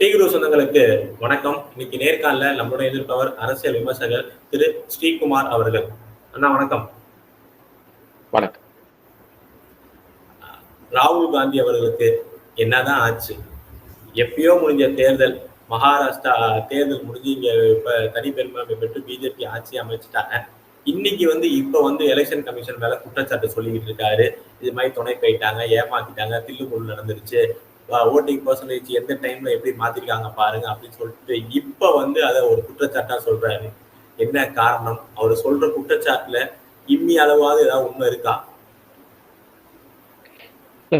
டீகுரு சொந்தங்களுக்கு வணக்கம். இன்னைக்கு நேர்காணல நம்முடைய எதிர்ப்பவர் அரசியல் விமர்சகர் திரு ஸ்ரீகுமார் அவர்கள். அண்ணா வணக்கம். வணக்கம். ராகுல் காந்தி அவர்களுக்கு என்னதான் ஆச்சு? எப்பயோ முடிஞ்ச தேர்தல் மகாராஷ்டிரா தேர்தல் முடிஞ்சு இங்க இப்ப தனிப்பெரும்பான்மை பெற்று பிஜேபி ஆட்சி அமைச்சிட்டாங்க. இன்னைக்கு வந்து இப்ப வந்து எலெக்ஷன் கமிஷன் மேல குற்றச்சாட்டு சொல்லிக்கிட்டு இருக்காரு. இது மாதிரி துணை போயிட்டாங்க ஏமாத்திட்டாங்க தில்லுமுள்ளு நடந்துருச்சு. ஓட்டிங் பர்சன்டேஜ் எந்த டைம்ல எப்படி மாத்திருக்காங்க பாருங்க அப்படின்னு சொல்லிட்டு இப்ப வந்து அதை ஒரு குற்றச்சாட்டா சொல்றாரு. என்ன காரணம்? அவர் சொல்ற குற்றச்சாட்டுல இம்மி அளவாவது ஏதாவது உண்மை இருக்கா?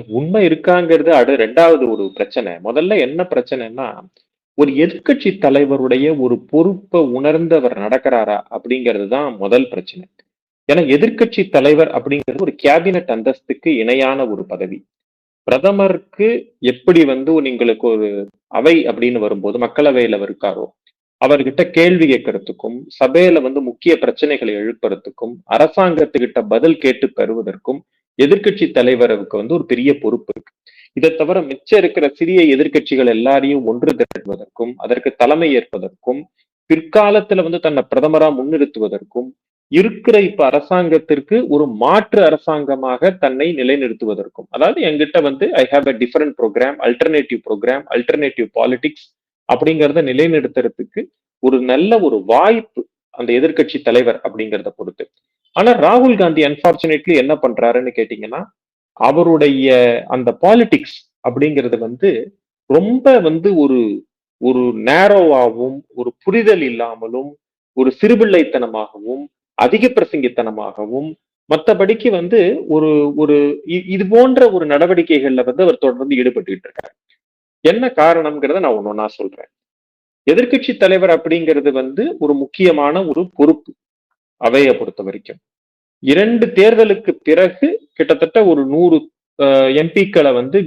உண்மை இருக்காங்கிறது அடு ரெண்டாவது ஒரு பிரச்சனை. முதல்ல என்ன பிரச்சனைன்னா ஒரு எதிர்கட்சி தலைவருடைய ஒரு பொறுப்பை உணர்ந்தவர் நடக்கிறாரா அப்படிங்கிறது தான் முதல் பிரச்சனை. ஏன்னா எதிர்கட்சி தலைவர் அப்படிங்கிறது ஒரு கேபினட் அந்தஸ்துக்கு இணையான ஒரு பதவி. பிரதமருக்கு எப்படி வந்து உங்களுக்கு ஒரு அவை அப்படின்னு வரும்போது மக்களவையில இருக்காரோ அவர்கிட்ட கேள்வி கேட்கறதுக்கும் சபையில வந்து முக்கிய பிரச்சனைகளை எழுப்புறதுக்கும் அரசாங்கத்துக்கிட்ட பதில் கேட்டு பெறுவதற்கும் எதிர்கட்சி தலைவருக்கு வந்து ஒரு பெரிய பொறுப்பு இருக்கு. இதை தவிர மிச்சம் இருக்கிற சிறிய எதிர்கட்சிகள் எல்லாரையும் ஒன்று திரட்டுவதற்கும் அதற்கு தலைமை ஏற்பதற்கும் பிற்காலத்துல வந்து தன்னை பிரதமரா முன்னிறுத்துவதற்கும் இருக்கிற இப்ப அரசாங்கத்திற்கு ஒரு மாற்று அரசாங்கமாக தன்னை நிலைநிறுத்துவதற்கும். அதாவது எங்கிட்ட வந்து I have a different program alternative program alternative politics அப்படிங்கிறத நிலைநிறுத்துறதுக்கு ஒரு நல்ல ஒரு வாய்ப்பு அந்த எதிர்கட்சி தலைவர் அப்படிங்கிறத பொறுத்து. ஆனா ராகுல் காந்தி அன்பார்ச்சுனேட்லி என்ன பண்றாருன்னு கேட்டீங்கன்னா அவருடைய அந்த பாலிடிக்ஸ் அப்படிங்கிறது வந்து ரொம்ப வந்து ஒரு ஒரு நேரோவாகவும் ஒரு புரிதல் இல்லாமலும் ஒரு சிறுபிள்ளைத்தனமாகவும் அதிக பிரசங்கித்தனமாகவும் மற்றபடிக்கு வந்து ஒரு ஒரு இது போன்ற ஒரு நடவடிக்கைகள்ல வந்து அவர் தொடர்ந்து ஈடுபட்டுக்கிட்டு இருக்காரு. என்ன காரணம்ங்கிறத நான் ஒன்னொன்னா சொல்றேன். எதிர்கட்சி தலைவர் அப்படிங்கிறது வந்து ஒரு முக்கியமான ஒரு பொறுப்பு அவையை பொறுத்த வரைக்கும். இரண்டு தேர்தலுக்கு பிறகு கிட்டத்தட்ட ஒரு நூறு எம்பிக்களை வந்து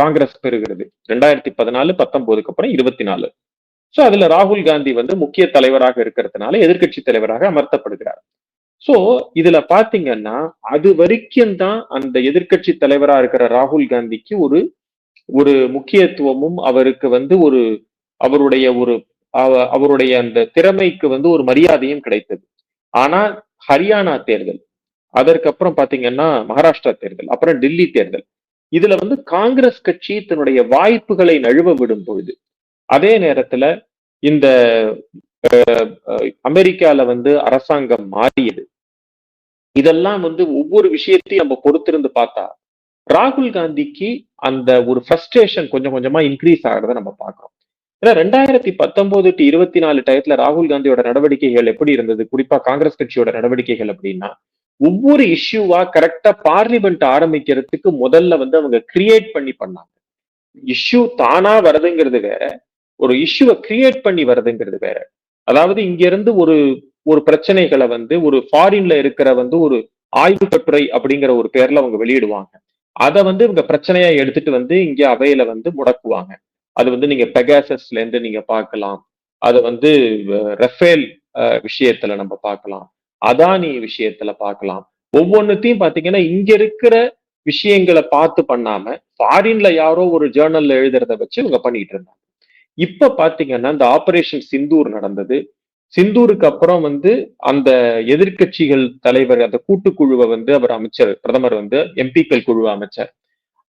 காங்கிரஸ் பெறுகிறது. ரெண்டாயிரத்தி பதினாலு பத்தொன்பதுக்கு அப்புறம் இருபத்தி நாலு சோ அதுல ராகுல் காந்தி வந்து முக்கிய தலைவராக இருக்கிறதுனால எதிர்கட்சி தலைவராக அமர்த்தப்படுகிறார். சோ இதுல பாத்தீங்கன்னா அது வரைக்கும் தான் அந்த எதிர்கட்சி தலைவரா இருக்கிற ராகுல் காந்திக்கு ஒரு ஒரு முக்கியத்துவமும் அவருக்கு வந்து ஒரு அவருடைய ஒரு அவருடைய அந்த திறமைக்கு வந்து ஒரு மரியாதையும் கிடைத்தது. ஆனா ஹரியானா தேர்தல் அதற்கப்புறம் பாத்தீங்கன்னா மகாராஷ்டிரா தேர்தல் அப்புறம் டெல்லி தேர்தல் இதுல வந்து காங்கிரஸ் கட்சி தன்னுடைய வாய்ப்புகளை நழுவ விடும் பொழுது அதே நேரத்துல இந்த அமெரிக்கால வந்து அரசாங்கம் மாறியது. இதெல்லாம் வந்து ஒவ்வொரு விஷயத்தையும் நம்ம பொறுத்திருந்து பார்த்தா ராகுல் காந்திக்கு அந்த ஒரு ஃப்ரஸ்ட்ரேஷன் கொஞ்சம் கொஞ்சமா இன்க்ரீஸ் ஆகிறத நம்ம பார்க்கிறோம். ஏன்னா ரெண்டாயிரத்தி பத்தொன்பது டு இருபத்தி நாலு டயத்துல ராகுல் காந்தியோட நடவடிக்கைகள் எப்படி இருந்தது? குறிப்பா காங்கிரஸ் கட்சியோட நடவடிக்கைகள் அப்படின்னா ஒவ்வொரு இஷ்யூவா கரெக்டா பார்லிமெண்ட் ஆரம்பிக்கிறதுக்கு முதல்ல வந்து அவங்க கிரியேட் பண்ணி பண்ணாங்க. இஷ்யூ தானா வருதுங்கிறது வேற ஒரு இஷ்யூவை கிரியேட் பண்ணி வருதுங்கிறது வேற. அதாவது இங்க இருந்து ஒரு ஒரு பிரச்சனைகளை வந்து ஒரு ஃபாரின்ல இருக்கிற வந்து ஒரு ஆய்வு கட்டுரை அப்படிங்கிற ஒரு பேர்ல அவங்க வெளியிடுவாங்க. அதை வந்து இவங்க பிரச்சனையா எடுத்துட்டு வந்து இங்க அவையில வந்து முடக்குவாங்க. அது வந்து நீங்க பெகாசஸ்ல இருந்து நீங்க பார்க்கலாம். அது வந்து ரஃபேல் விஷயத்துல நம்ம பார்க்கலாம். அதானி விஷயத்துல பார்க்கலாம். ஒவ்வொன்னுத்தையும் பாத்தீங்கன்னா இங்க இருக்கிற விஷயங்களை பார்த்து பண்ணாம ஃபாரின்ல யாரோ ஒரு ஜேர்னல்ல எழுதுறத வச்சு இவங்க பண்ணிட்டு இருந்தாங்க. இப்ப பாத்தீங்கன்னா இந்த ஆபரேஷன் சிந்தூர் நடந்தது. சிந்தூருக்கு அப்புறம் வந்து அந்த எதிர்கட்சிகள் தலைவர் அந்த கூட்டுக்குழுவை வந்து அவர் அமைச்சர். பிரதமர் வந்து எம்பிக்கள் குழு அமைச்சர்.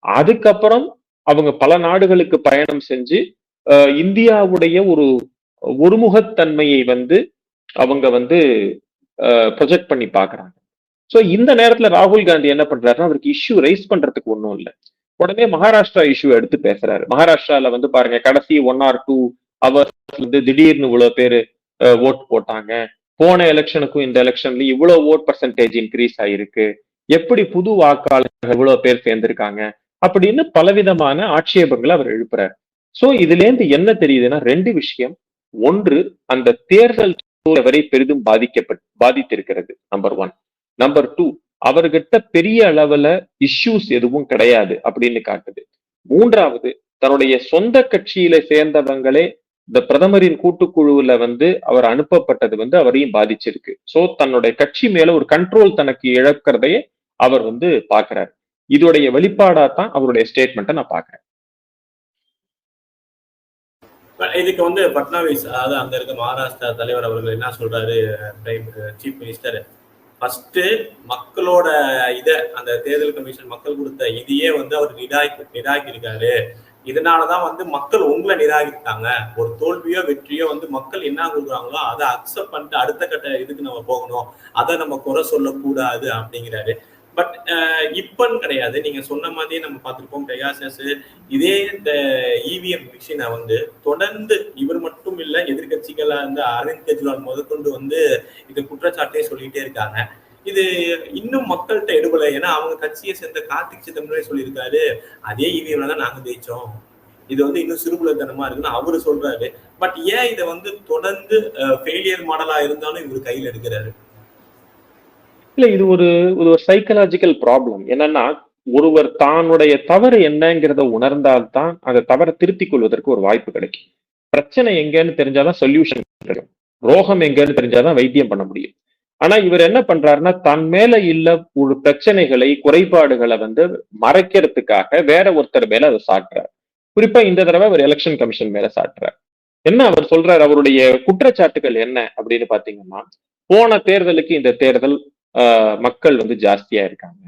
அதுக்கப்புறம் அவங்க பல நாடுகளுக்கு பயணம் செஞ்சு இந்தியாவுடைய ஒரு ஒருமுகத்தன்மையை வந்து அவங்க வந்து ப்ரொஜெக்ட் பண்ணி பாக்குறாங்க ஸோ இந்த நேரத்துல ராகுல் காந்தி என்ன பண்றாருன்னா அவருக்கு இஷ்யூ ரைஸ் பண்றதுக்கு ஒன்றும் இல்லை. உடனே மகாராஷ்டிரா இஷ்யூ எடுத்து பேசுறாரு. மகாராஷ்டிரால வந்து பாருங்க கடைசி ஒன் ஆர் டூ அவர் வந்து திடீர்னு இவ்வளவு பேரு ஓட் போட்டாங்க. போன எலெக்ஷனுக்கும் இந்த எலெக்ஷன்லயும் இவ்வளவு ஓட் பர்சன்டேஜ் இன்க்ரீஸ் ஆயிருக்கு. எப்படி புது வாக்காளர்கள் இவ்வளவு பேர் சேர்ந்திருக்காங்க? அப்படின்னு பலவிதமான ஆட்சேபங்களை அவர் எழுப்புறாரு. சோ இதுல இருந்து என்ன தெரியுதுன்னா ரெண்டு விஷயம். ஒன்று அந்த தேர்தல் வரை பெரிதும் பாதிக்கப்பட்டு பாதித்திருக்கிறது நம்பர் ஒன் நம்பர் டூ அவர்கிட்ட பெரிய அளவுல இஷ்யூஸ் எதுவும் கிடையாது அப்படின்னு காட்டுது. மூன்றாவது தன்னுடைய சொந்த கட்சியில சேர்ந்தவங்களே இந்த பிரதமரின் கூட்டுக்குழுவுல வந்து அவர் அனுப்பப்பட்டது வந்து அவரையும் பாதிச்சிருக்கு. சோ தன்னுடைய கட்சி மேல ஒரு கண்ட்ரோல் தனக்கு இழக்கிறதையே அவர் வந்து பாக்குறாரு இதோடைய வெளிப்பாடா தான் அவருடைய ஸ்டேட்மெண்ட்டை நான் பாக்குறேன் இதுக்கு வந்து பட்னாவிஸ் அதாவது அங்க இருக்க மகாராஷ்டிரா தலைவர் அவர்கள் என்ன சொல்றாரு பிரைம் சீஃப் மினிஸ்டர் ஃபர்ஸ்ட் மக்களோட இதை அந்த தேர்தல் கமிஷன் மக்கள் கொடுத்த இதையே வந்து அவர் நிராகி நிராகி இருக்காரு. இதனாலதான் வந்து மக்கள் உங்களை நிராகரித்தாங்க ஒரு தோல்வியோ வெற்றியோ வந்து மக்கள் என்ன கொடுக்குறாங்களோ அதை அக்செப்ட் பண்ணிட்டு அடுத்த கட்ட இதுக்கு நம்ம போகணும். அதை நம்ம குறை சொல்லக்கூடாது அப்படிங்கிறாரு. பட் இப்பன்னு கிடையாது. நீங்க சொன்ன மாதிரியே நம்ம பார்த்துருப்போம் பெகாசஸ் இதே இந்த இவிஎம் மிஷினை வந்து தொடர்ந்து இவர் மட்டும் இல்ல எதிர்கட்சிகளா இருந்த அரவிந்த் கெஜ்ரிவால் முதற்கொண்டு வந்து இது குற்றச்சாட்டே சொல்லிட்டே இருக்காங்க. இது இன்னும் மக்கள்கிட்ட எடுபடல. ஏன்னா அவங்க கட்சியை சேர்ந்த கார்த்திக் சிதம்பரமே சொல்லியிருக்காரு அதே இவிஎம்ல தான் நாங்க ஜெயிச்சோம். இது வந்து இன்னும் சிறுபுலத்தனமா இருக்குன்னு அவரு சொல்றாரு. பட் ஏன் இதை வந்து தொடர்ந்து ஃபெயிலியர் மாடலா இருந்தாலும் இவர் கையில் எடுக்கிறாரு? இல்ல இது ஒரு ஒரு சைக்கலாஜிக்கல் ப்ராப்ளம் என்னன்னா ஒருவர் தானுடைய தவறு என்னங்கிறத உணர்ந்தால்தான் அந்த தவறை திருத்திக் கொள்வதற்கு ஒரு வாய்ப்பு கிடைக்கும். பிரச்சனை எங்கன்னு தெரிஞ்சாதான் சொல்யூஷன் கிடைக்கும். ரோகம் எங்கன்னு தெரிஞ்சாதான் வைத்தியம் பண்ண முடியும். ஆனா இவர் என்ன பண்றாருன்னா தன் மேல இல்ல ஒரு பிரச்சனைகளை குறைபாடுகளை வந்து மறைக்கிறதுக்காக வேற ஒருத்தர் மேல அதை சாட்டுறார். குறிப்பா இந்த தடவை அவர் எலெக்ஷன் கமிஷன் மேல சாட்டுறார். என்ன அவர் சொல்றாரு? அவருடைய குற்றச்சாட்டுகள் என்ன அப்படின்னு பாத்தீங்கன்னா போன தேர்தலுக்கு இந்த தேர்தல் ஆஹ், மக்கள் வந்து ஜாஸ்தியா இருக்காங்க.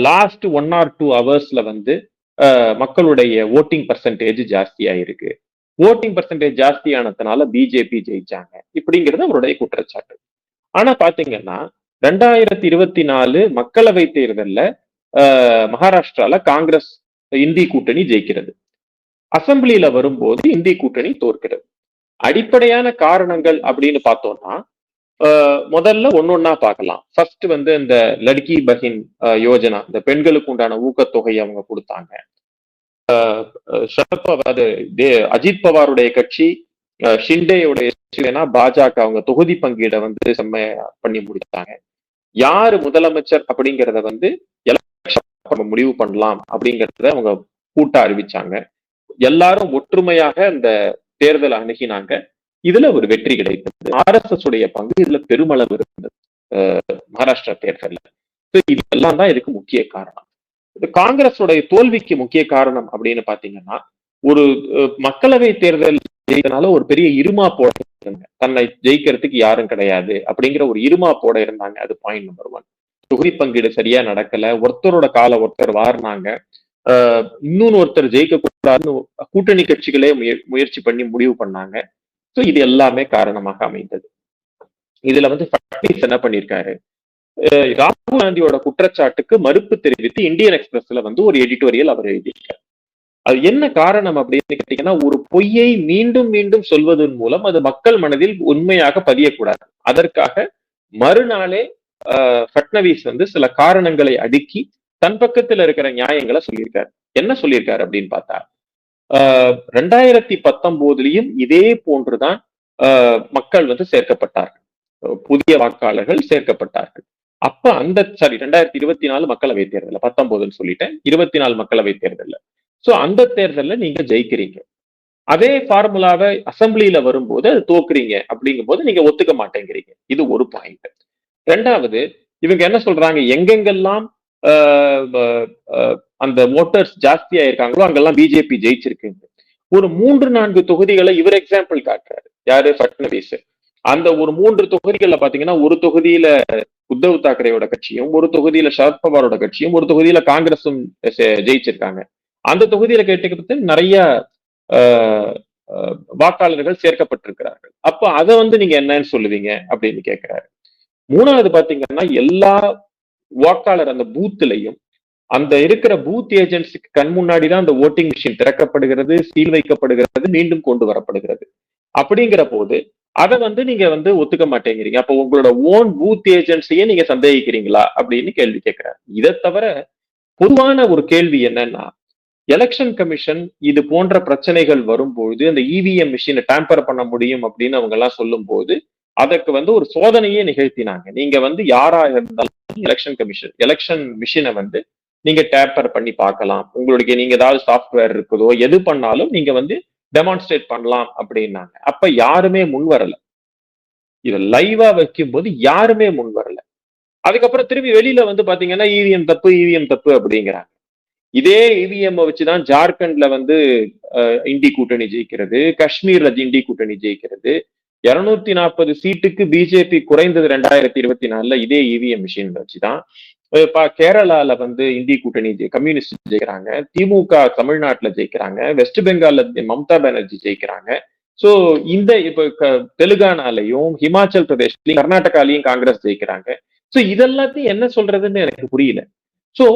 லாஸ்ட் ஒன் ஆர் டூ ஹவர்ஸ்ல வந்து ஆஹ், மக்களுடைய ஓட்டிங் பர்சன்டேஜ் ஜாஸ்தியா இருக்கு. ஓட்டிங் பர்சன்டேஜ் ஜாஸ்தியானதுனால பிஜேபி ஜெயிச்சாங்க. இப்படிங்கிறது அவருடைய குற்றச்சாட்டு. ஆனா பாத்தீங்கன்னா ரெண்டாயிரத்தி இருபத்தி நாலு மக்களவை தேர்தல்ல ஆஹ், மகாராஷ்டிரால காங்கிரஸ் இந்தி கூட்டணி ஜெயிக்கிறது. அசம்பிளியில வரும்போது இந்தி கூட்டணி தோற்கிறது. அடிப்படையான காரணங்கள் அப்படின்னு பார்த்தோம்னா ஆஹ், முதல்ல ஒன்னொன்னா பார்க்கலாம். ஃபர்ஸ்ட் வந்து இந்த லட்கி பஹின் ஆஹ், யோஜனா இந்த பெண்களுக்கு உண்டான ஊக்கத்தொகை அவங்க கொடுத்தாங்க. ஆஹ், அது அஜித் பவாருடைய கட்சி ஆஹ், ஷிண்டேயுடைய பாஜக அவங்க தொகுதி பங்கீடை வந்து செம்மையா பண்ணி முடித்தாங்க யாரு முதலமைச்சர் அப்படிங்கிறத வந்து எலெக்ஷன் முடிவு பண்ணலாம் அப்படிங்கறத அவங்க கூட்ட அறிவிச்சாங்க. எல்லாரும் ஒற்றுமையாக இந்த தேர்தல் அணுகினாங்க. இதுல ஒரு வெற்றி கிடைத்தது. ஆர்எஸ்எஸ் உடைய பங்கு இதுல பெருமளவு இருந்தது. மகாராஷ்டிரா தேர்தலில். இதெல்லாம் இது எல்லாம் தான் இதுக்கு முக்கிய காரணம். இது காங்கிரஸோடைய தோல்விக்கு முக்கிய காரணம் அப்படின்னு பாத்தீங்கன்னா ஒரு மக்களவை தேர்தல் ஜெயித்தனால ஒரு பெரிய இருமாப்போட இருந்தாங்க. தன்னை ஜெயிக்கிறதுக்கு யாரும் கிடையாது அப்படிங்கிற ஒரு இருமாப்போட இருந்தாங்க. அது பாயிண்ட் நம்பர் ஒன் தொகுதி பங்கீடு சரியா நடக்கல. ஒருத்தரோட கால ஒருத்தர் வாரினாங்க. ஆஹ் இன்னொன்னு ஒருத்தர் ஜெயிக்க கூடாதுன்னு கூட்டணி கட்சிகளே முய- முயற்சி பண்ணி முடிவு பண்ணாங்க. சோ இது எல்லாமே காரணமாக அமைந்தது. இதுல வந்து என்ன பண்ணிருக்காரு? ராகுல் காந்தியோட குற்றச்சாட்டுக்கு மறுப்பு தெரிவித்து இந்தியன் எக்ஸ்பிரஸ்ல வந்து ஒரு எடிட்டோரியல் அவர் எழுதியிருக்காரு. அது என்ன காரணம் அப்படின்னு கேட்டீங்கன்னா ஒரு பொய்யை மீண்டும் மீண்டும் சொல்வதன் மூலம் அது மக்கள் மனதில் உண்மையாக பதியக்கூடாது. அதற்காக மறுநாளே ஆஹ் வந்து சில காரணங்களை அடுக்கி தன் பக்கத்துல இருக்கிற நியாயங்களை சொல்லியிருக்காரு. என்ன சொல்லியிருக்காரு அப்படின்னு பார்த்தா ஆஹ் ரெண்டாயிரத்தி பத்தொன்பதுலயும் இதே போன்றுதான் ஆஹ் மக்கள் வந்து சேர்க்கப்பட்டார்கள். புதிய வாக்காளர்கள் சேர்க்கப்பட்டார்கள். அப்ப அந்த சாரி ரெண்டாயிரத்தி இருபத்தி நாலு மக்களவை தேர்தல் பத்தொன்பதுன்னு சொல்லிட்டேன். இருபத்தி நாலு மக்களவை தேர்தல்ல. சோ அந்த தேர்தல்ல நீங்க ஜெயிக்கிறீங்க. அதே ஃபார்முலாவை அசெம்பிளியில வரும்போது அது தோக்குறீங்க அப்படிங்கும் போது நீங்க ஒத்துக்க மாட்டேங்கிறீங்க. இது ஒரு பாயிண்ட் ரெண்டாவது இவங்க என்ன சொல்றாங்க? எங்கெங்கெல்லாம் ஆஹ் அந்த ஓட்டர்ஸ் ஜாஸ்தியா இருக்காங்களோ அங்கெல்லாம் பிஜேபி ஜெயிச்சிருக்குங்க. ஒரு மூன்று நான்கு தொகுதிகளை இவர் எக்ஸாம்பிள் காட்டுறாரு. யாரு? ஃபட்னவிஸ் அந்த ஒரு மூன்று தொகுதிகள்ல பாத்தீங்கன்னா ஒரு தொகுதியில உத்தவ் தாக்கரேயோட கட்சியும் ஒரு தொகுதியில சரத்பவாரோட கட்சியும் ஒரு தொகுதியில காங்கிரஸும் ஜெயிச்சிருக்காங்க. அந்த தொகுதியில கேட்டுக்கிறது நிறைய ஆஹ், வாக்காளர்கள் சேர்க்கப்பட்டிருக்கிறார்கள். அப்ப அதை வந்து நீங்க என்னன்னு சொல்லுவீங்க அப்படின்னு கேட்கிறாரு மூணாவது பாத்தீங்கன்னா எல்லா வாக்காளர் அந்த பூத்துலையும் அந்த இருக்கிற பூத் ஏஜென்ட்ஸுக்கு கண் முன்னாடி தான் அந்த ஓட்டிங் மிஷின் திறக்கப்படுகிறது சீல் வைக்கப்படுகிறது மீண்டும் கொண்டு வரப்படுகிறது. அப்படிங்கிற போது அதை வந்து நீங்க வந்து ஒத்துக்க மாட்டேங்கிறீங்க. அப்போ உங்களோட ஓன் பூத் ஏஜென்சியே நீங்க சந்தேகிக்கிறீங்களா அப்படின்னு கேள்வி கேட்கிறார் இதை தவிர பொதுவான ஒரு கேள்வி என்னன்னா எலெக்ஷன் கமிஷன் இது போன்ற பிரச்சனைகள் வரும்பொழுது அந்த இவிஎம் மிஷினை டேம்பர் பண்ண முடியும் அப்படின்னு அவங்க எல்லாம் சொல்லும்போது அதற்கு வந்து ஒரு சோதனையே நிகழ்த்தினாங்க. நீங்க வந்து யாரா இருந்தாலும் எலெக்ஷன் கமிஷன் எலெக்ஷன் மிஷினை வந்து நீங்க டேப்பர் பண்ணி பார்க்கலாம். உங்களுடைய நீங்க ஏதாவது சாஃப்ட்வேர் இருக்குதோ எது பண்ணாலும் நீங்க வந்து டெமான்ஸ்ட்ரேட் பண்ணலாம் அப்படின்னாங்க. அப்ப யாருமே முன் வரல. இத லைவா வைக்கும்போது யாருமே முன் வரல. அதுக்கப்புறம் திரும்பி வெளியில வந்து பாத்தீங்கன்னா இவிஎம் தப்பு இவிஎம் தப்பு அப்படிங்கிறாங்க. இதே இவிஎம் வச்சுதான் ஜார்க்கண்ட்ல வந்து இண்டி கூட்டணி ஜெயிக்கிறது காஷ்மீர்ல இண்டி கூட்டணி ஜெயிக்கிறது. இருநூத்தி நாற்பது சீட்டுக்கு பிஜேபி குறைந்தது ரெண்டாயிரத்தி இருபத்தி நாலுல இதே இவிஎம் மிஷின் வச்சுதான். இப்ப கேரளால வந்து இந்தி கூட்டணி கம்யூனிஸ்ட் ஜெயிக்கிறாங்க திமுக தமிழ்நாட்டுல ஜெயிக்கிறாங்க வெஸ்ட் பெங்கால்ல மம்தா பானர்ஜி ஜெயிக்கிறாங்க. சோ இந்த இப்ப க- தெலுங்கானாலையும் ஹிமாச்சல் பிரதேஷ்லயும் கர்நாடகாலையும் காங்கிரஸ் ஜெயிக்கிறாங்க. சோ இதெல்லாத்தையும் என்ன சொல்றதுன்னு எனக்கு புரியல. சோ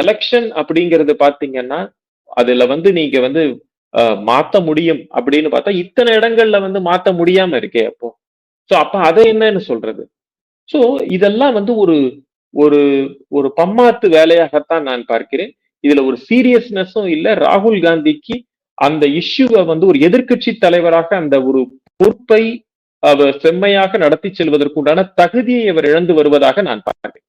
எலெக்ஷன் அப்படிங்கறது பாத்தீங்கன்னா அதுல வந்து நீங்க வந்து அஹ், மாத்த முடியும் அப்படின்னு பார்த்தா இத்தனை இடங்கள்ல வந்து மாத்த முடியாம இருக்கே அப்போ. சோ அப்ப அதை என்னன்னு சொல்றது? சோ இதெல்லாம் வந்து ஒரு ஒரு ஒரு பம்மாத்து வேலையாகத்தான் நான் பார்க்கிறேன். இதுல ஒரு சீரியஸ்னஸும் இல்ல. ராகுல் காந்திக்கு அந்த இஷ்யூவை வந்து ஒரு எதிர்க்கட்சி தலைவராக அந்த ஒரு பொறுப்பை அவர் செம்மையாக நடத்தி செல்வதற்குண்டான தகுதியை அவர் இழந்து வருவதாக நான் பார்க்கிறேன்.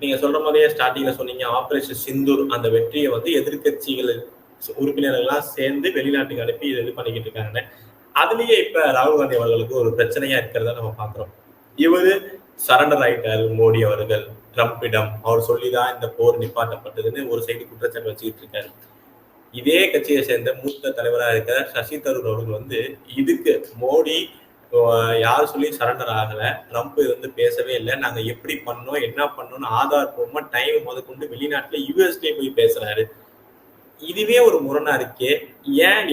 நீங்க சொல்ற மாதிரியே ஸ்டார்டிங்ல சொன்னீங்க ஆபரேஷன் சிந்தூர் அந்த வெற்றியை வந்து எதிர்க்கட்சிகள் உறுப்பினர்கள்லாம் சேர்ந்து வெளிநாட்டுக்கு அனுப்பி இது இது பண்ணிக்கிட்டு இருக்காங்க அதுலயே இப்ப ராகுல் காந்தி அவர்களுக்கு ஒரு பிரச்சனையா இருக்கிறத நம்ம பாக்குறோம் இவரு சரண்டர் ஆயிட்டார் மோடி அவர்கள் ட்ரம்ப்பிடம் அவர் சொல்லிதான் இந்த போர் நிப்பாட்டப்பட்டதுன்னு ஒரு சைடு குற்றச்சாட்டு வச்சுக்கிட்டு இருக்காரு. இதே கட்சியை சேர்ந்த மூத்த தலைவராக இருக்கிற சசி தரூர் அவர்கள் வந்து இதுக்கு மோடி யார் சொல்லி சரண்டர் ஆகல. ட்ரம்ப் இது வந்து பேசவே இல்லை. நாங்க எப்படி பண்ணோம் என்ன பண்ணோம்னு ஆதாரப்பூர்வமா டைம் முதற்கொண்டு வெளிநாட்டுல யூஎஸ்டே போய் பேசுறாரு. இதுவே ஒரு முரணா இருக்கே. ஏன்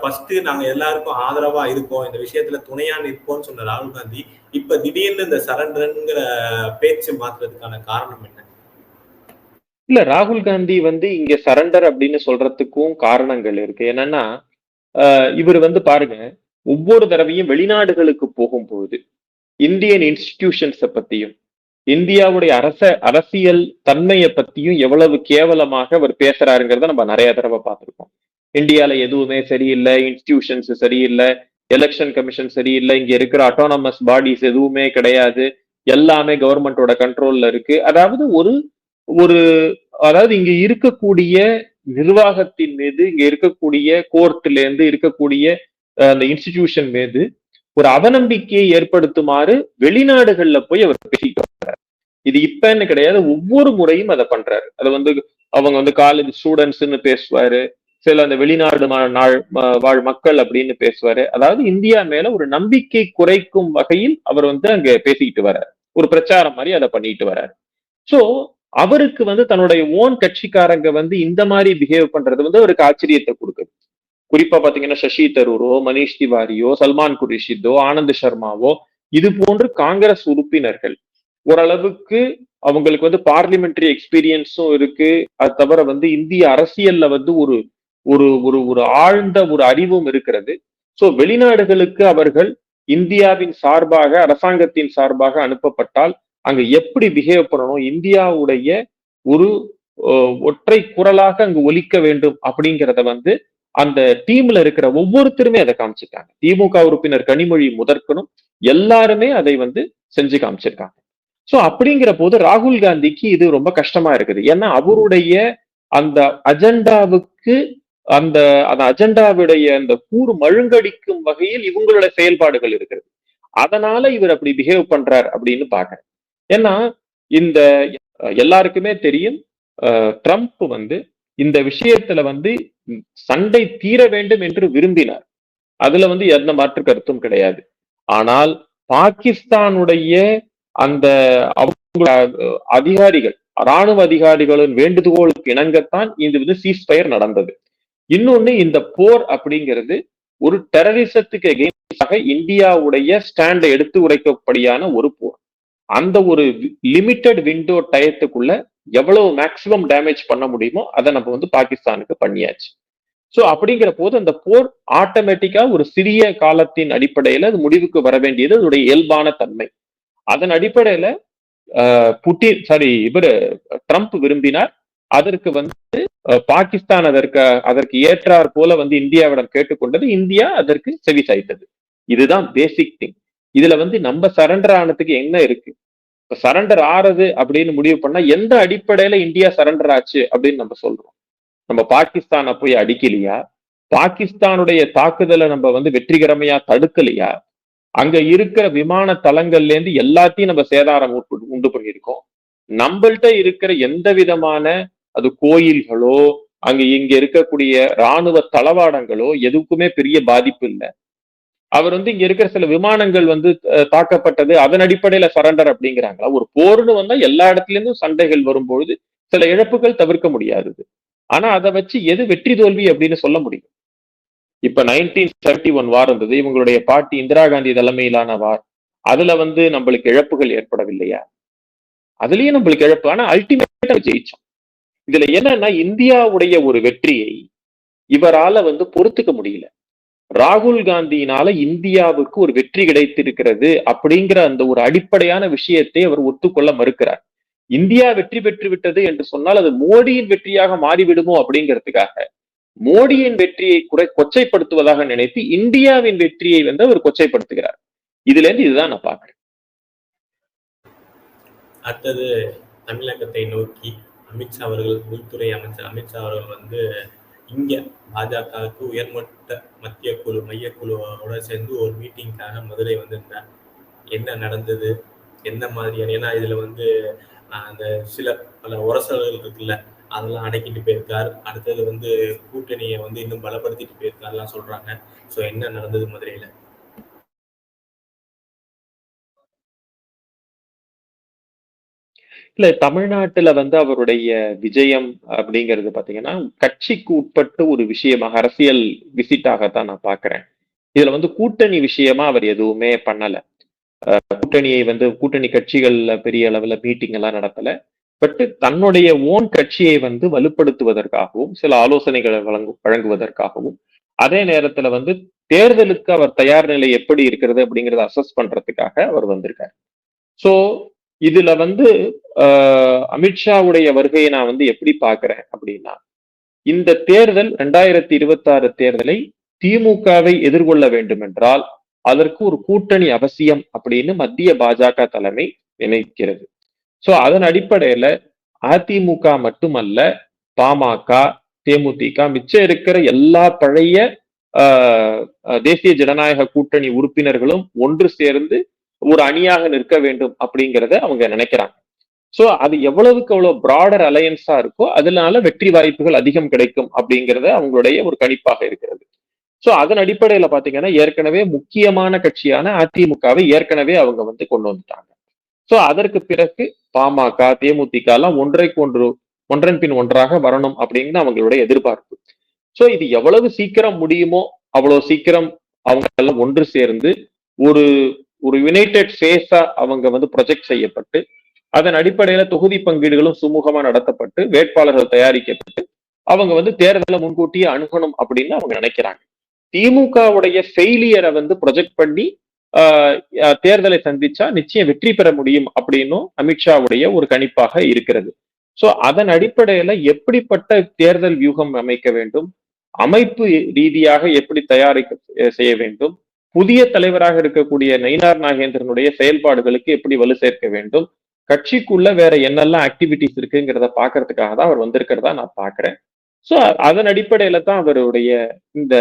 ஃபர்ஸ்ட் நாங்க எல்லாருக்கும் ஆதரவா இருக்கோம் இந்த விஷயத்துல துணையா நிற்போம்னு சொன்ன ராகுல் காந்தி இப்ப திடீர்னு இந்த சரண்டர்ங்கிற பேச்சு மாத்துறதுக்கான காரணம் என்ன? இல்ல ராகுல் காந்தி வந்து இங்க சரண்டர் அப்படின்னு சொல்றதுக்கும் காரணங்கள் இருக்கு. என்னன்னா ஆஹ் இவர் வந்து பாருங்க ஒவ்வொரு தடவையும் வெளிநாடுகளுக்கு போகும்போது இந்தியன் இன்ஸ்டிடியூஷன்ஸை பத்தியும் இந்தியாவுடைய அரச அரசியல் தன்மையை பத்தியும் எவ்வளவு கேவலமாக அவர் பேசுறாருங்கிறத நம்ம நிறைய தடவை பார்த்துருக்கோம். இந்தியால எதுவுமே சரியில்லை இன்ஸ்டிடியூஷன்ஸ் சரியில்லை எலெக்ஷன் கமிஷன் சரியில்லை இங்க இருக்கிற அட்டானமஸ் பாடிஸ் எதுவுமே கிடையாது எல்லாமே கவர்மெண்டோட கண்ட்ரோல்ல இருக்கு. அதாவது ஒரு ஒரு அதாவது இங்க இருக்கக்கூடிய நிர்வாகத்தின் மீது இங்க இருக்கக்கூடிய கோர்ட்ல இருந்து இருக்கக்கூடிய அந்த இன்ஸ்டிடியூஷன் மீது ஒரு அவநம்பிக்கையை ஏற்படுத்துமாறு வெளிநாடுகள்ல போய் அவர் பேசிட்டு வர்றாரு. இது இப்பன்னு கிடையாது ஒவ்வொரு முறையும் அதை பண்றாரு. அதை வந்து அவங்க வந்து காலேஜ் ஸ்டூடெண்ட்ஸ்ன்னு பேசுவாரு சில அந்த வெளிநாடு நாள் வாழ் மக்கள் அப்படின்னு பேசுவாரு. அதாவது இந்தியா மேல ஒரு நம்பிக்கை குறைக்கும் வகையில் அவர் வந்து அங்க பேசிக்கிட்டு வர்றாரு. ஒரு பிரச்சாரம் மாதிரி அதை பண்ணிட்டு வர்றாரு. சோ அவருக்கு வந்து தன்னுடைய ஓன் கட்சிக்காரங்க வந்து இந்த மாதிரி பிஹேவ் பண்றது வந்து அவருக்கு ஆச்சரியத்தை கொடுக்குது. குறிப்பா பாத்தீங்கன்னா சசி தரூரோ மனிஷ் திவாரியோ சல்மான் குரிஷித்தோ ஆனந்த் சர்மாவோ இது போன்று காங்கிரஸ் உறுப்பினர்கள். ஓரளவுக்கு அவங்களுக்கு வந்து பார்லிமெண்டரி எக்ஸ்பீரியன்ஸும் இருக்கு. அது தவிர வந்து இந்திய அரசியல்ல வந்து ஒரு ஒரு ஒரு ஒரு ஆழ்ந்த ஒரு அறிவும் இருக்கிறது. சோ வெளிநாடுகளுக்கு அவர்கள் இந்தியாவின் சார்பாக அரசாங்கத்தின் சார்பாக அனுப்பப்பட்டால் அங்க எப்படி பிஹேவ் பண்ணணும்? இந்தியாவுடைய ஒரு ஒற்றை குரலாக அங்கு ஒலிக்க வேண்டும் அப்படிங்கிறத வந்து அந்த டீம்ல இருக்கிற ஒவ்வொருத்தருமே அதை காமிச்சிருக்காங்க. திமுக உறுப்பினர் கனிமொழி முதற்கனும் எல்லாருமே அதை வந்து செஞ்சு காமிச்சிருக்காங்க. சோ அப்படிங்கிற போது ராகுல் காந்திக்கு இது ரொம்ப கஷ்டமா இருக்குது. ஏன்னா அவருடைய அந்த அஜெண்டாவுக்கு அந்த அந்த அஜெண்டாவுடைய அந்த கூறு மழுங்கடிக்கும் வகையில் இவங்களோட செயல்பாடுகள் இருக்கிறது. அதனால இவர் அப்படி பிஹேவ் பண்றார் அப்படின்னு பாக்குறேன் ஏன்னா இந்த எல்லாருக்குமே தெரியும் ட்ரம்ப் வந்து இந்த விஷயத்துல வந்து சண்டை தீர வேண்டும் என்று விரும்பினார். அதுல வந்து எந்த மாற்று கருத்தும் கிடையாது. ஆனால் பாகிஸ்தானுடைய அந்த அதிகாரிகள் ராணுவ அதிகாரிகளின் வேண்டுகோளுக்கு இணங்கத்தான் இது வந்து சீஸ்பயர் நடந்தது. இன்னொன்னு இந்த போர் அப்படிங்கிறது ஒரு டெரரிசத்துக்கு எகெயின்ஸ்டாக இந்தியாவுடைய ஸ்டாண்டை எடுத்து உரைக்கப்படியான ஒரு போர். அந்த ஒரு லிமிட்டெட் விண்டோ டயத்துக்குள்ள எவ்வளவு மேக்சிமம் டேமேஜ் பண்ண முடியுமோ அதை நம்ம வந்து பாகிஸ்தானுக்கு பண்ணியாச்சு. சோ அப்படிங்கிற போது அந்த போர் ஆட்டோமேட்டிக்கா ஒரு சிறிய காலத்தின் அடிப்படையில அது முடிவுக்கு வர வேண்டியது அதனுடைய இயல்பான தன்மை. அதன் அடிப்படையில ஆஹ், புட்டின் சாரி இவர் ட்ரம்ப் விரும்பினார். அதற்கு வந்து பாகிஸ்தான் அதற்கு அதற்கு ஏற்றார் போல வந்து இந்தியாவிடம் கேட்டுக்கொண்டது. இந்தியா அதற்கு செவி சாய்த்தது இதுதான் பேசிக் திங் இதுல வந்து நம்ம சரண்டர் ஆனதுக்கு என்ன இருக்கு? இப்ப சரண்டர் ஆறது அப்படின்னு முடிவு பண்ணா எந்த அடிப்படையில இந்தியா சரண்டர் ஆச்சு அப்படின்னு நம்ம சொல்றோம். நம்ம பாகிஸ்தானை போய் அடிக்கலையா? பாகிஸ்தானுடைய தாக்குதலை நம்ம வந்து வெற்றிகரமையா தடுக்கலையா? அங்க இருக்கிற விமான தளங்கள்ல இருந்து எல்லாத்தையும் நம்ம சேதாரம் உண்டு பண்ணியிருக்கோம். நம்மள்ட்ட இருக்கிற எந்த விதமான அது கோயில்களோ அங்க இங்க இருக்கக்கூடிய ராணுவ தளவாடங்களோ எதுக்குமே பெரிய பாதிப்பு இல்லை. அவர் வந்து இங்க இருக்கிற சில விமானங்கள் வந்து தாக்கப்பட்டது அதன் அடிப்படையில சரண்டர் அப்படிங்கிறாங்களா? ஒரு போர்னு வந்தா எல்லா இடத்துல இருந்தும் சண்டைகள் வரும்பொழுது சில இழப்புகள் தவிர்க்க முடியாதது. ஆனா அதை வச்சு எது வெற்றி தோல்வி அப்படின்னு சொல்ல முடியும்? இப்ப நைன்டீன் செவன்டி ஒன் வார் இருந்தது. இவங்களுடைய பாட்டி இந்திரா காந்தி தலைமையிலான வார் அதுல வந்து நம்மளுக்கு இழப்புகள் ஏற்படவில்லையா? அதுலயும் நம்மளுக்கு இழப்பு. ஆனா அல்டிமேட்டா ஜெயிச்சோம் இதுல என்னன்னா இந்தியாவுடைய ஒரு வெற்றியை இவரால வந்து பொறுத்துக்க முடியல. ராகுல் காந்தியினால இந்தியாவுக்கு ஒரு வெற்றி கிடைத்திருக்கிறது அப்படிங்கிற அந்த ஒரு அடிப்படையான விஷயத்தை அவர் ஒத்துக்கொள்ள மறுக்கிறார். இந்தியா வெற்றி பெற்று விட்டது என்று சொன்னால் அது மோடியின் வெற்றியாக மாறிவிடுமோ அப்படிங்கிறதுக்காக மோடியின் வெற்றியை குறை கொச்சைப்படுத்துவதாக நினைத்து இந்தியாவின் வெற்றியை வந்து அவர் கொச்சைப்படுத்துகிறார். இதுல இருந்து இதுதான் நான் பாக்குறேன் அடுத்தது தமிழகத்தை நோக்கி அமித்ஷா அவர்கள் உள்துறை அமைச்சர் அமித்ஷா அவர்கள் வந்து இங்க பாஜகவுக்கு உயர்மட்ட மத்திய குழு மையக்குழுவோட சேர்ந்து ஒரு மீட்டிங்காக மதுரை வந்திருந்தார். என்ன நடந்தது? என்ன மாதிரியான ஏன்னா இதுல வந்து அந்த சில பல உரசல்கள் இருக்குல்ல அதெல்லாம் அடக்கிட்டு போயிருக்கார். அடுத்தது வந்து கூட்டணியை வந்து இன்னும் பலப்படுத்திட்டு போயிருக்காருலாம் சொல்றாங்க. ஸோ என்ன நடந்தது மதுரையில? இல்ல தமிழ்நாட்டுல வந்து அவருடைய விஜயம் அப்படிங்கிறது பாத்தீங்கன்னா கட்சிக்கு உட்பட்டு ஒரு விஷயமாக அரசியல் விசிட்டாகத்தான் நான் பாக்குறேன். இதுல வந்து கூட்டணி விஷயமா அவர் எதுவுமே பண்ணல. கூட்டணியை வந்து கூட்டணி கட்சிகள்ல பெரிய அளவுல மீட்டிங் எல்லாம் நடத்தல. பட் தன்னுடைய ஓன் கட்சியை வந்து வலுப்படுத்துவதற்காகவும் சில ஆலோசனைகளை வழங்கு வழங்குவதற்காகவும் அதே நேரத்துல வந்து தேர்தலுக்கு அவர் தயார் நிலை எப்படி இருக்கிறது அப்படிங்கறத அசஸ் பண்றதுக்காக அவர் வந்திருக்காரு. சோ இதுல வந்து ஆஹ் அமித்ஷாவுடைய வருகையை நான் வந்து எப்படி பாக்குறேன் அப்படின்னா இந்த தேர்தல் ரெண்டாயிரத்தி இருபத்தி ஆறு தேர்தலை திமுகவை எதிர்கொள்ள வேண்டும் என்றால் அதற்கு ஒரு கூட்டணி அவசியம் அப்படின்னு மத்திய பாஜக தலைமை நினைக்கிறது. சோ அதன் அடிப்படையில அதிமுக மட்டுமல்ல பாமக தேமுதிக மிச்சம் இருக்கிற எல்லா பழைய ஆஹ் தேசிய ஜனநாயக கூட்டணி உறுப்பினர்களும் ஒன்று சேர்ந்து ஒரு அணியாக நிற்க வேண்டும் அப்படிங்கிறத அவங்க நினைக்கிறாங்க. சோ அது எவ்வளவுக்கு எவ்வளவு பிராடர் அலையன்ஸா இருக்கோ அதனால வெற்றி வாய்ப்புகள் அதிகம் கிடைக்கும் அப்படிங்கிறத அவங்களுடைய ஒரு கணிப்பாக இருக்கிறது. சோ அதன் அடிப்படையில பாத்தீங்கன்னா ஏற்கனவே முக்கியமான கட்சியான அதிமுகவை ஏற்கனவே அவங்க வந்து கொண்டு வந்துட்டாங்க. சோ அதற்கு பிறகு பாமக தேமுதிக எல்லாம் ஒன்றைக்கு ஒன்று ஒன்றன் பின் ஒன்றாக வரணும் அப்படின்னு அவங்களுடைய எதிர்பார்ப்பு. ஸோ இது எவ்வளவு சீக்கிரம் முடியுமோ அவ்வளவு சீக்கிரம் அவங்க எல்லாம் ஒன்று சேர்ந்து ஒரு ஒரு யுனைடெட் ஃபேஸா அவங்க வந்து ப்ரொஜெக்ட் செய்யப்பட்டு அதன் அடிப்படையில தொகுதி பங்கீடுகளும் சுமூகமா நடத்தப்பட்டு வேட்பாளர்கள் தயாரிக்கப்பட்டு அவங்க வந்து தேர்தலை முன்கூட்டியே அணுகணும் அப்படின்னு அவங்க நினைக்கிறாங்க. திமுகவுடைய ஃபெயிலியரை வந்து ப்ரொஜெக்ட் பண்ணி ஆஹ் அஹ் தேர்தலை சந்திச்சா நிச்சயம் வெற்றி பெற முடியும் அப்படின்னும் அமித்ஷாவுடைய ஒரு கணிப்பாக இருக்கிறது. சோ அதன் அடிப்படையில எப்படிப்பட்ட தேர்தல் வியூகம் அமைக்க வேண்டும்? அமைப்பு ரீதியாக எப்படி தயாரிக்க செய்ய வேண்டும்? புதிய தலைவராக இருக்கக்கூடிய நயினார் நாகேந்திரனுடைய செயல்பாடுகளுக்கு எப்படி வலு சேர்க்க வேண்டும்? கட்சிக்குள்ள வேற என்னெல்லாம் ஆக்டிவிட்டிஸ் இருக்குங்கிறத பாக்குறதுக்காக தான் அவர் வந்திருக்கிறதா நான் பாக்குறேன் சோ அதன் அடிப்படையில தான் அவருடைய இந்த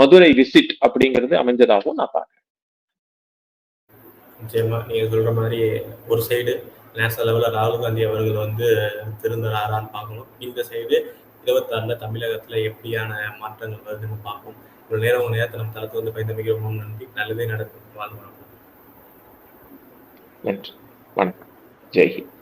மதுரை விசிட் அப்படிங்கிறது அமைஞ்சதாகவும் நான் பாக்குறேன் நிச்சயமா நீங்க சொல்ற மாதிரி ஒரு சைடு நேஷனல் லெவலில் ராகுல் காந்தி அவர்கள் வந்து திருந்துறாரான்னு பார்க்கணும். இந்த சைடு இருபத்தாறுல தமிழகத்துல எப்படியான மாற்றங்கள் வருதுன்னு பார்ப்போம். ஒரு நேரம் உங்க நேரத்தை நம்ம தளத்து வந்து பயந்தமைக்கு ரொம்ப நன்றி. நல்லதே நடக்கும். வாழ்ந்து நன்றி. வணக்கம். ஜெய்ஹிந்த்